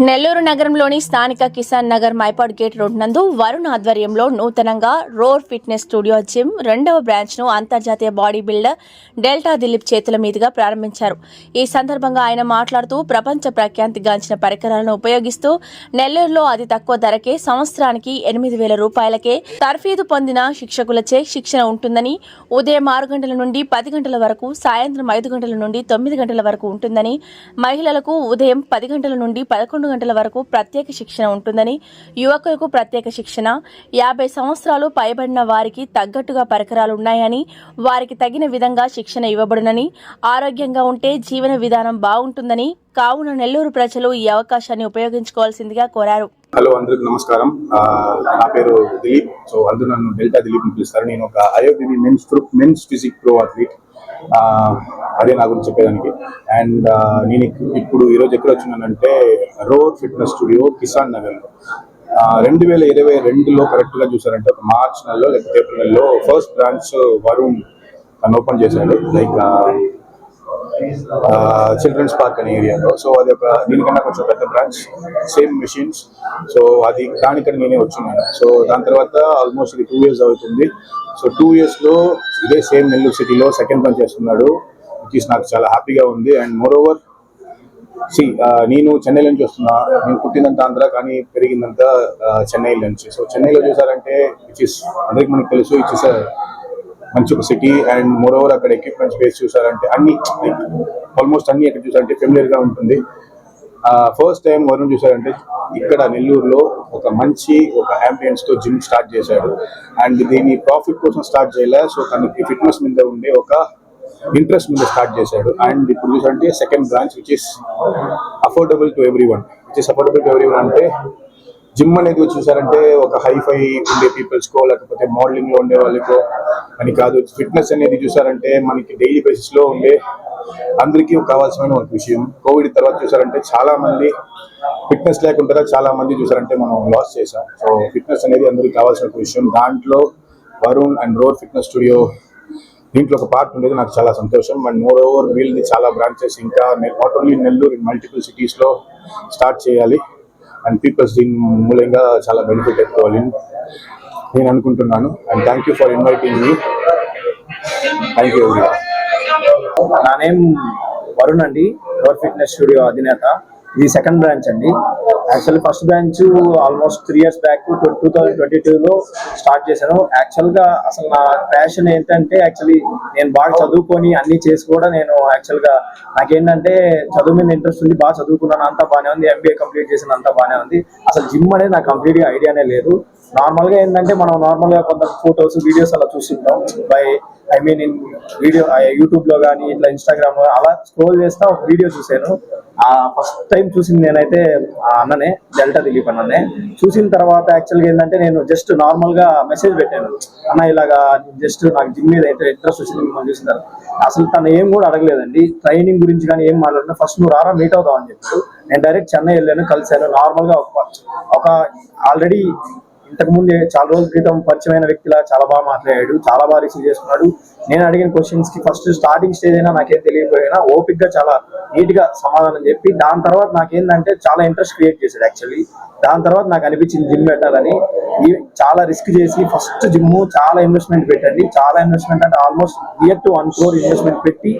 నెల్లూరు నగరంలోని స్థానిక Kisan Nagar Mypadu gate road నందు వరుణ్ ఆధ్వర్యంలో నూతనంగా రోర్ ఫిట్నెస్ స్టూడియో జిమ్ రెండవ బ్రాంచ్ను అంతర్జాతీయ బాడీ బిల్డర్ డెల్టా దిలీప్ చేతుల మీదుగా ప్రారంభించారు. ఈ సందర్భంగా ఆయన మాట్లాడుతూ ప్రపంచ ప్రఖ్యాతిగాంచిన పరికరాలను ఉపయోగిస్తూ నెల్లూరులో అతి తక్కువ ధరకే సంవత్సరానికి ఎనిమిది వేల రూపాయలకే తర్ఫీదు పొందిన శిక్షకులచే శిక్షణ ఉంటుందని ఉదయం ఆరు గంటల నుండి పది గంటల వరకు సాయంత్రం ఐదు గంటల నుండి తొమ్మిది గంటల వరకు ఉంటుందని మహిళలకు ఉదయం పది గంటల నుండి పదకొండు గంటల వరకు ప్రత్యేక శిక్షణ ఉంటుందని యువకులకు ప్రత్యేక శిక్షణ. యాభై సంవత్సరాలు పైబడిన వారికి తగ్గట్టుగా పరికరాలు ఉన్నాయని వారికి తగిన విధంగా శిక్షణ ఇవ్వబడునని ఆరోగ్యంగా ఉంటే జీవన విధానం బాగుంటుందని కావున నెల్లూరు ప్రజలు ఈ అవకాశాన్ని ఉపయోగించుకోవాల్సిందిగా కోరారు. హలో అందరికి నమస్కారం. నా పేరు దిలీప్. సో అందరూ నన్ను డెల్టా దిలీప్ అని పిలుస్తారు. నేను ఒక IOBB men's men's physique pro athlete. అదే నా గురించి చెప్పేదానికి. అండ్ నేను ఇప్పుడు ఈరోజు ఎక్కడ వచ్చినానంటే రోడ్ ఫిట్నెస్ స్టూడియో కిసాన్ నగర్లో రెండు వేల ఇరవై రెండులో కరెక్ట్గా చూసారంటే ఒక మార్చ్ నెలలో లేకపోతే ఏప్రిల్ నెలలో ఫస్ట్ బ్రాంచ్ వరుణ్ తను ఓపెన్ చేశాడు. లైక్ చిల్డ్రన్స్ పార్క్ అనే ఏరియాలో సో అది ఒక దీనికన్నా కొంచెం పెద్ద బ్రాంచ్ సేమ్ మిషన్స్ సో అది దానికని నేనే వచ్చున్నాను. సో దాని తర్వాత ఆల్మోస్ట్ ఇది టూ ఇయర్స్ అవుతుంది. సో టూ ఇయర్స్లో ఇదే సేమ్ నెల్లూరు సిటీలో సెకండ్ బ్రాంచ్ చేస్తున్నాడు విచ్ ఇస్ నాకు చాలా హ్యాపీగా ఉంది. అండ్ మోర్ ఓవర్ సి నేను చెన్నై నుంచి వస్తున్నా. నేను పుట్టినంత ఆంధ్ర కానీ పెరిగిందంతా చెన్నై నుంచి. సో చెన్నైలో చూసారంటే విచ్ ఇస్ అందరికి మనకు తెలుసు విచ్ ఇస్ మంచి ఒక సిటీ అండ్ మోర్ ఓవర్ అక్కడ ఎక్విప్మెంట్స్ బేస్ చూసారంటే అన్ని ఆల్మోస్ట్ అన్ని ఎక్కడ చూసారంటే ఫెమిలియర్గా ఉంటుంది. ఫస్ట్ టైం వరుణ్ చూసారంటే ఇక్కడ నెల్లూరులో ఒక మంచి ఒక అంబియన్స్తో జిమ్ స్టార్ట్ చేశాడు. అండ్ దీన్ని ప్రాఫిట్ కోసం స్టార్ట్ చేయలే సో తనకి ఫిట్నెస్ మీద ఉండే ఒక ఇంట్రెస్ట్ మీద స్టార్ట్ చేశాడు. అండ్ ఇప్పుడు చూసారంటే second branch which is affordable to everyone which is affordable to everyone అంటే జిమ్ అనేది చూసారంటే ఒక హైఫై ఉండే పీపుల్స్కో లేకపోతే మోడలింగ్లో ఉండే వాళ్ళకో అని కాదు. ఫిట్నెస్ అనేది చూసారంటే మనకి డైలీ బేసిస్లో ఉండే అందరికీ కావాల్సిన ఒక విషయం. కోవిడ్ తర్వాత చూసారంటే చాలా మంది ఫిట్నెస్ లేకుండా చాలా మంది చూసారంటే మనం లాస్ చేసాం సో ఫిట్నెస్ అనేది అందరికీ కావాల్సిన ఒక విషయం. దాంట్లో Varun and road fitness studio దీంట్లో ఒక పార్ట్ ఉండేది. నాకు చాలా సంతోషం. అండ్ మోర్ ఓవర్ వీళ్ళని చాలా బ్రాంచెస్ ఇంకా నాట్ ఓన్లీ నెల్లూరు మల్టిపుల్ సిటీస్లో స్టార్ట్ చేయాలి. అండ్ పీపుల్స్ దీని మూలంగా చాలా బెనిఫిట్ ఎక్కువాలి నేను అనుకుంటున్నాను. And thank you for inviting me thank you నా నేమ్ వరుణ్ అండి. రోడ్ ఫిట్నెస్ స్టూడియో అధినేత. ఇది సెకండ్ బ్రాంచ్ అండి. Actually first branch almost three years back two thousand twenty టూలో స్టార్ట్ చేశాను. యాక్చువల్గా అసలు నా ప్యాషన్ ఏంటంటే యాక్చువల్లీ నేను బాగా చదువుకొని అన్ని చేసి కూడా నేను యాక్చువల్గా నాకేంటంటే చదువు మీద ఇంట్రెస్ట్ ఉంది బాగా చదువుకున్నాను అంతా బాగానే ఉంది. ఎంబీఏ కంప్లీట్ చేసిన అంతా బాగానే ఉంది. అసలు జిమ్ అనేది నాకు కంప్లీట్గా ఐడియానే లేదు. నార్మల్గా ఏంటంటే మనం నార్మల్గా కొంత ఫొటోస్ వీడియోస్ అలా చూస్తుంటాం. By I mean in video యూట్యూబ్లో కానీ ఇట్లా ఇన్స్టాగ్రామ్లో అలా స్క్రోల్ చేస్తా ఒక వీడియో చూశాను. ఆ ఫస్ట్ టైం చూసింది నేనైతే ఆ అన్ననే డెల్టా దిలీప్ అన్ననే. చూసిన తర్వాత యాక్చువల్గా ఏంటంటే నేను జస్ట్ నార్మల్గా మెసేజ్ పెట్టాను. అన్న ఇలాగా జస్ట్ నాకు జిమ్ మీద అయితే ఇంట్రెస్ట్ వచ్చింది మిమ్మల్ని చూసిన తర్వాత. అసలు తను ఏం కూడా అడగలేదండి. ట్రైనింగ్ గురించి కానీ ఏం మాట్లాడినా ఫస్ట్ నువ్వు రారా మీట్ అవుతావు అని చెప్పాడు. నేను డైరెక్ట్ చెన్నై వెళ్ళాను కలిశాను. నార్మల్గా ఒక ఆల్రెడీ ఇంతకు ముందే చాలా రోజుల క్రితం పరిచయమైన వ్యక్తిలా చాలా బాగా మాట్లాడాడు చాలా బాగా రిసీవ్ చేసుకున్నాడు. నేను అడిగిన క్వశ్చన్స్కి ఫస్ట్ స్టార్టింగ్ స్టేజ్ అయినా నాకేం తెలియకపోయినా ఓపిక్గా చాలా నీట్గా సమాధానం చెప్పి దాని తర్వాత నాకేందంటే చాలా ఇంట్రెస్ట్ క్రియేట్ చేశాడు యాక్చువల్లీ దాని తర్వాత నాకు అనిపించింది జిమ్ పెట్టాలని ఈ చాలా రిస్క్ చేసి ఫస్ట్ జిమ్ చాలా ఇన్వెస్ట్మెంట్ పెట్టండి. చాలా ఇన్వెస్ట్మెంట్ అంటే almost near to one crore investment పెట్టి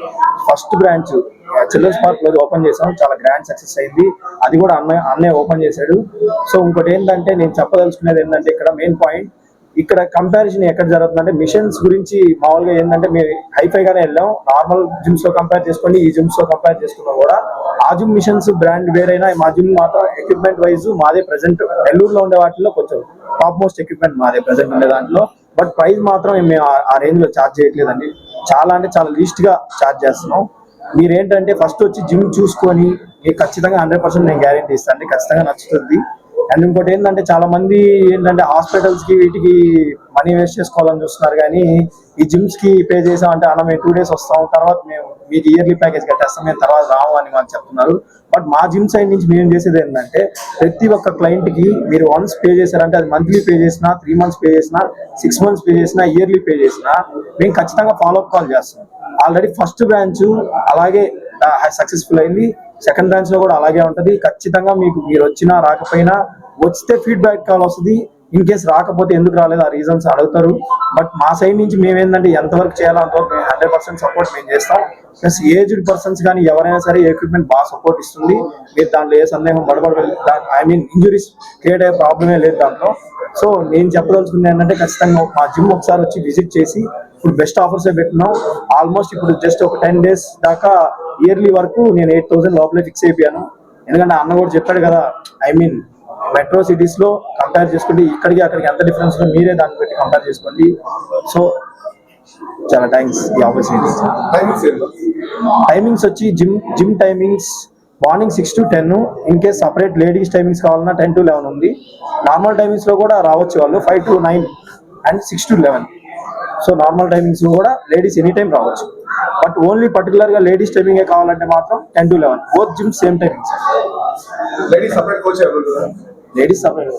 ఫస్ట్ బ్రాంచ్ చిల్డ్రన్స్ పార్క్లో ఓపెన్ చేసాం చాలా గ్రాండ్ సక్సెస్ అయింది. అది కూడా అన్నయ్య అన్నయ్య ఓపెన్ చేశాడు. సో ఇంకోటి ఏంటంటే నేను చెప్పదలుచుకునేది ఏంటంటే ఇక్కడ మెయిన్ పాయింట్ ఇక్కడ కంపారిజన్ ఎక్కడ జరుగుతుందంటే మిషన్స్ గురించి మామూలుగా ఏంటంటే మేము హైఫై గానే వెళ్ళాం. నార్మల్ జిమ్స్లో కంపేర్ చేసుకోండి ఈ జిమ్స్లో కంపేర్ చేసుకున్నా కూడా ఆ జిమ్ మిషన్స్ బ్రాండ్ వేరైనా మా జిమ్ మాత్రం ఎక్విప్మెంట్ వైజ్ మాదే ప్రెసెంట్ నెల్లూరులో ఉండే వాటిలో కొంచెం టాప్ మోస్ట్ ఎక్విప్మెంట్ మాదే ప్రెసెంట్ ఉండే దాంట్లో. బట్ ప్రైస్ మాత్రం మేము ఆ- ఆ రేంజ్లో ఛార్జ్ చేయట్లేదండి. చాలా అంటే చాలా లీస్ట్గా ఛార్జ్ చేస్తున్నాం. మీరేంటంటే ఫస్ట్ వచ్చి జిమ్ చూసుకొని ఖచ్చితంగా హండ్రెడ్ పర్సెంట్ నేను గ్యారెంటీ ఇస్తాను. ఖచ్చితంగా నచ్చుతుంది. అండ్ ఇంకోటి ఏంటంటే చాలా మంది ఏంటంటే హాస్పిటల్స్కి వీటికి మనీ వేస్ట్ చేసుకోవాలని చూస్తున్నారు కానీ ఈ జిమ్స్కి పే చేసాం అంటే అన్న మేము టూ డేస్ వస్తాం తర్వాత మేము మీకు ఇయర్లీ ప్యాకేజ్ కట్టేస్తాం మేము తర్వాత రాము అని మాకు చెప్తున్నారు. బట్ మా జిమ్ సైడ్ నుంచి మేము చేసేది ఏంటంటే ప్రతి ఒక్క క్లయింట్కి మీరు వన్స్ పే చేశారంటే అది మంత్లీ పే చేసినా త్రీ మంత్స్ పే చేసినా సిక్స్ మంత్స్ పే చేసినా ఇయర్లీ పే చేసినా మేము ఖచ్చితంగా ఫాలో అప్ కాల్ చేస్తాం. ఆల్రెడీ ఫస్ట్ బ్రాంచ్ అలాగే సక్సెస్ఫుల్ అయింది. సెకండ్ బ్రాంచ్లో కూడా అలాగే ఉంటది. ఖచ్చితంగా మీకు మీరు వచ్చినా రాకపోయినా వస్తే ఫీడ్బ్యాక్ కాల్ వస్తుంది. ఇన్ కేస్ రాకపోతే ఎందుకు రాలేదు ఆ రీజన్స్ అడుగుతారు. బట్ మా సైడ్ నుంచి మేము ఏంటంటే ఎంతవరకు చేయాలో అంతవరకు మేము హండ్రెడ్ పర్సెంట్ సపోర్ట్ మేము చేస్తాం. ప్లస్ ఏజ్డ్ పర్సన్స్ కానీ ఎవరైనా సరే ఎక్విప్మెంట్ బాగా సపోర్ట్ ఇస్తుంది. మీరు దాంట్లో ఏ సందేహం బడబడ ఐ మీన్ ఇంజురీస్ క్రియేట్ అయ్యే ప్రాబ్లమే లేదు దాంట్లో. సో నేను చెప్పదలుచుకుంది ఏంటంటే ఖచ్చితంగా మా జిమ్ ఒకసారి వచ్చి విజిట్ చేసి ఇప్పుడు బెస్ట్ ఆఫర్స్ పెట్టినాం. ఆల్మోస్ట్ ఇప్పుడు జస్ట్ ఒక టెన్ డేస్ దాకా ఇయర్లీ వరకు నేను ఎయిట్ థౌసండ్ లోపలే ఫిక్స్ అయిపోయాను. ఎందుకంటే అన్న కూడా చెప్పాడు కదా ఐ మీన్ మెట్రో సిటీస్లో కంపేర్ చేసుకుంటే ఇక్కడికి అక్కడికి ఎంత డిఫరెన్స్ ఉందో మీరే దాన్ని బట్టి కంపేర్ చేసుకోండి. సో చాలా థ్యాంక్స్ ఈ ఆపర్చునిటీ టైమింగ్స్ వచ్చి gym gym timings morning six to ten in case separate ladies timings కావాలన్నా టెన్ టు లెవెన్ ఉంది. నార్మల్ టైమింగ్స్లో కూడా రావచ్చు వాళ్ళు five to nine and six to eleven. So normal టైమింగ్స్లో కూడా లేడీస్ ఎనీ టైం రావచ్చు. బట్ ఓన్లీ పర్టికులర్గా లేడీస్ టైమింగ్ కావాలంటే మాత్రం ten to eleven. Both gym same timings. Ladies separate coach ladies separate